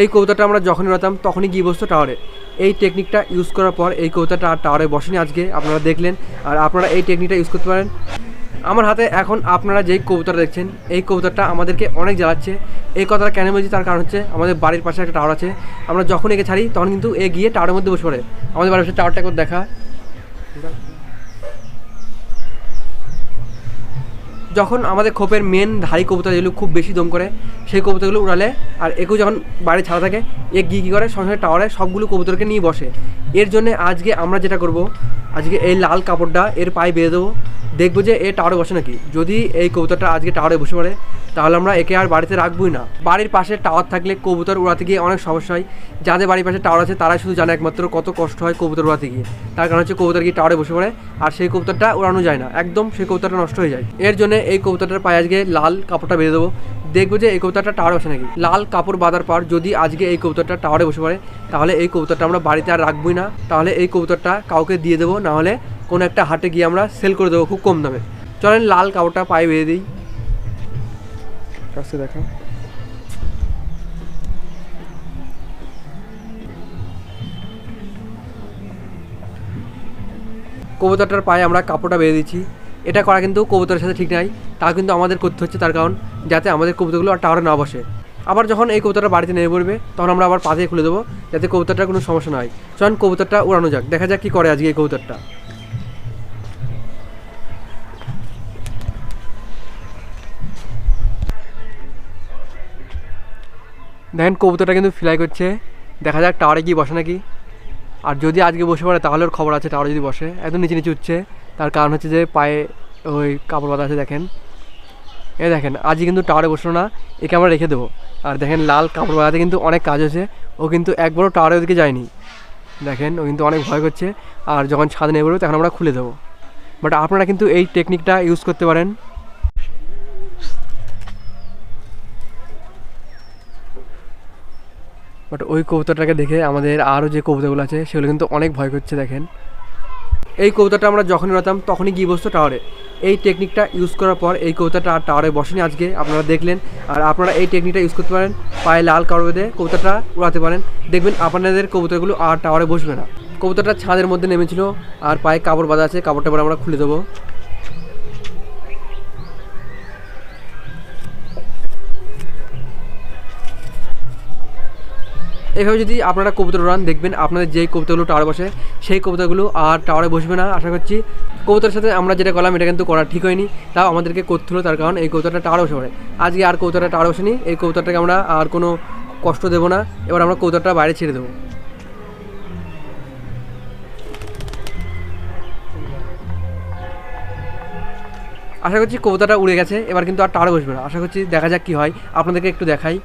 এই কবিতাটা আমরা যখনই উড়াতাম তখনই গিয়ে বসতো টাওয়ারে। এই টেকনিকটা ইউজ করার পর এই কবিতাটা আর টাওয়ারে বসেনি আজকে, আপনারা দেখলেন। আর আপনারা এই টেকনিকটা ইউজ করতে পারেন। আমার হাতে এখন আপনারা যেই কবুতরটা দেখছেন, এই কবুতরটা আমাদেরকে অনেক জ্বালাচ্ছে। এই কথাটা কেন বলছি তার কারণ হচ্ছে, আমাদের বাড়ির পাশে একটা টাওয়ার আছে। আমরা যখন একে ছাড়ি, তখন কিন্তু এ গিয়ে টাওয়ারের মধ্যে বসে পড়ে। আমাদের বাড়ির পাশে টাওয়ারটা দেখা। যখন আমাদের খোপের মেন ধারী কবুতর যেগুলো খুব বেশি দম করে, সেই কবুতরগুলো উড়ালে আর একেও যখন বাড়ি ছাড়া থাকে, এ গিয়ে কী করে? সঙ্গে টাওয়ারে সবগুলো কবুতরকে নিয়ে বসে। এর জন্য আজকে আমরা যেটা করব, আজকে এই লাল কাপড়টা এর পায়ে বেঁধে দেবো। দেখব যে এ টাওয়ারে বসে নাকি। যদি এই কবুতরটা আজকে টাওয়ারে বসে পড়ে তাহলে আমরা একে আর বাড়িতে রাখবই না। বাড়ির পাশে টাওয়ার থাকলে কবুতর উড়াতে গিয়ে অনেক সমস্যা হয়। যাদের বাড়ির পাশে টাওয়ার আছে, তারাই শুধু জানে একমাত্র কত কষ্ট হয় কবুতর উড়াতে গিয়ে। তার কারণ হচ্ছে কবুতর গিয়ে টাওয়ারে বসে পড়ে, আর সেই কবুতরটা উড়ানো যায় না। একদম সেই কবুতরটা নষ্ট হয়ে যায়। এর জন্য এই কবুতরটার পায়ে আজকে লাল কাপড়টা বেঁধে দেবো। দেখব যে এই কবুতরটা টাওয়ারে বসে নাকি। লাল কাপড় বাঁধার পর যদি আজকে এই কবুতরটা টাওয়ারে বসে পড়ে, তাহলে এই কবুতরটা আমরা বাড়িতে আর রাখবই না। তাহলে এই কবুতরটা কাউকে দিয়ে দেবো নাহলে কোনো একটা হাটে গিয়ে আমরা সেল করে দেবো খুব কম দামে। চলেন লাল কাপড়টা পায়ে বেঁধে দিই। কাছে দেখা। কবুতরটার পায়ে আমরা কাপড়টা বেঁধে দিচ্ছি। এটা করা কিন্তু কবুতরের সাথে ঠিক নাই। তা কিন্তু আমাদের করতে হচ্ছে তার কারণ, যাতে আমাদের কবুতরগুলো আর টাওয়ারে না বসে। আবার যখন এই কবুতরটা বাড়িতে নেমে পড়বে, তখন আমরা আবার পা দিয়ে খুলে দেবো, যাতে কবুতরটার কোনো সমস্যা না হয়। চলুন কবুতরটা উড়ানো যাক, দেখা যাক কী করে আজকে এই কবুতরটা। দেখেন কবুতরটা কিন্তু ফ্লাই করছে। দেখা যাক টাওয়ারে গিয়ে বসে নাকি। আর যদি আজকে বসে পড়ে, তাহলে ওর খবর আছে টাওয়ারে যদি বসে। একদম নিচে নিচে উঠছে। তার কারণ হচ্ছে যে পায়ে ওই কাপড় বাঁধা আছে, দেখেন। এ দেখেন আজই কিন্তু টাওয়ারে বসল না। একে আমরা রেখে দেবো। আর দেখেন লাল কাপড় বাঁধাতে কিন্তু অনেক কাজ হয়েছে। ও কিন্তু একবারও টাওয়ারের দিকে যায়নি। দেখেন, ও কিন্তু অনেক ভয় করছে। আর যখন ছাদ নেবে তখন আমরা খুলে দেবো। বাট আপনারা কিন্তু এই টেকনিকটা ইউজ করতে পারেন। বাট ওই কবুতরটাকে দেখে আমাদের আরও যে কবুতরগুলো আছে, সেগুলো কিন্তু অনেক ভয় করছে, দেখেন। এই কবুতরটা আমরা যখনই উড়াতাম তখনই গিয়ে বসতো টাওয়ারে এই টেকনিকটা ইউজ করার পর এই কবুতরটা আর টাওয়ারে বসেনি আজকে, আপনারা দেখলেন। আর আপনারা এই টেকনিকটা ইউজ করতে পারেন, পায়ে লাল বেঁধে কবুতরটা উড়াতে পারেন। দেখবেন আপনাদের কবুতরগুলো আর টাওয়ারে বসবে না। কবুতরটা ছাদের মধ্যে নেমেছিল, আর পায়ে কাপড় বাঁধা আছে কাপড়টা পরে আমরা খুলে দেবো। এইভাবে যদি আপনারা কবুতর উড়ান দেখবেন, আপনাদের যেই কবুতরগুলো টাওয়ার বসে, সেই কবুতরগুলো আর টাওয়ারে বসবে না। আশা করছি কবুতরের সাথে আমরা যেটা করলাম, এটা কিন্তু করা ঠিক হয়নি। তাও আমাদেরকে করতে হলো তার কারণ এই কবুতরটা টাওয়ারে বসে পড়ে। আজকে আর কবুতরটা টাওয়ারে বসেনি এই কবুতরটাকে আমরা আর কোনো কষ্ট দেবো না। এবার আমরা কবুতরটা বাইরে ছেড়ে দেবো। আশা করছি কবুতরটা উড়ে গেছে, এবার কিন্তু আর টাওয়ারে বসবে না। আশা করছি দেখা যাক কী হয়। আপনাদেরকে একটু দেখাই।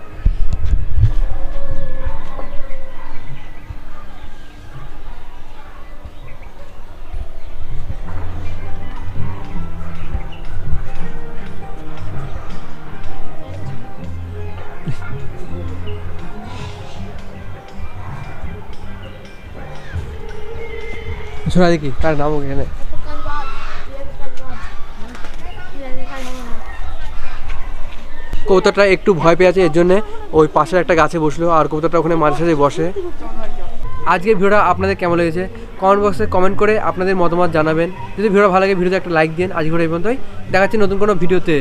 শোনা দেখি তার নাম এখানে? কবুতরটা একটু ভয় পেয়েছে, এর জন্য ওই পাশের একটা গাছে বসল আর কবুতরটা ওখানে মাঝে সাথে বসে। আজকের ভিডিওটা আপনাদের কেমন লেগেছে? কমেন্ট বক্সে কমেন্ট করে আপনাদের মতামত জানাবেন। যদি ভিডিও ভালো লাগে, ভিডিওতে একটা লাইক দিন। আজকের এই পর্যন্তই। দেখাচ্ছি নতুন কোনো ভিডিওতে।